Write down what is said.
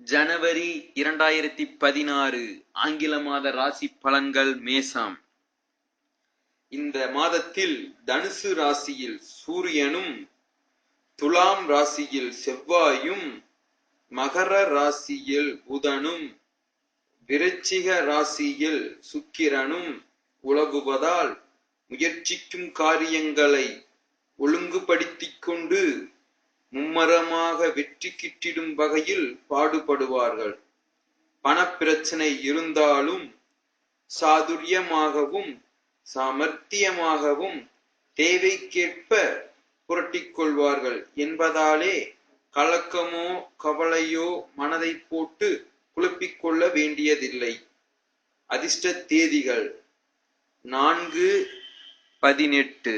ஜனவரி இரண்டாயிரத்தி பதினாறு ஆங்கில மாத ராசி பலன்கள் மேசம் இந்த மாதத்தில் தனுசு ராசியில் சூரியனும் துலாம் ராசியில் செவ்வாயும் மகர ராசியில் புதனும் விருச்சிக ராசியில் சுக்கிரனும் உலகுவதால் முயற்சிக்கும் காரியங்களை ஒழுங்குபடுத்திக் கொண்டு மும்மரமாக வெற்றி கிட்டிடும் வகையில் பாடுபடுவார்கள். பணப்பிரச்சனை இருந்தாலும் சாதுரியமாகவும் சாமர்த்தியமாகவும் தேவைக்கேற்ப புரட்டிக் கொள்வார்கள் என்பதாலே கலக்கமோ கவலையோ மனதை போட்டு குழப்பிக்கொள்ள வேண்டியதில்லை. அதிர்ஷ்ட தேதிகள் நான்கு பதினெட்டு.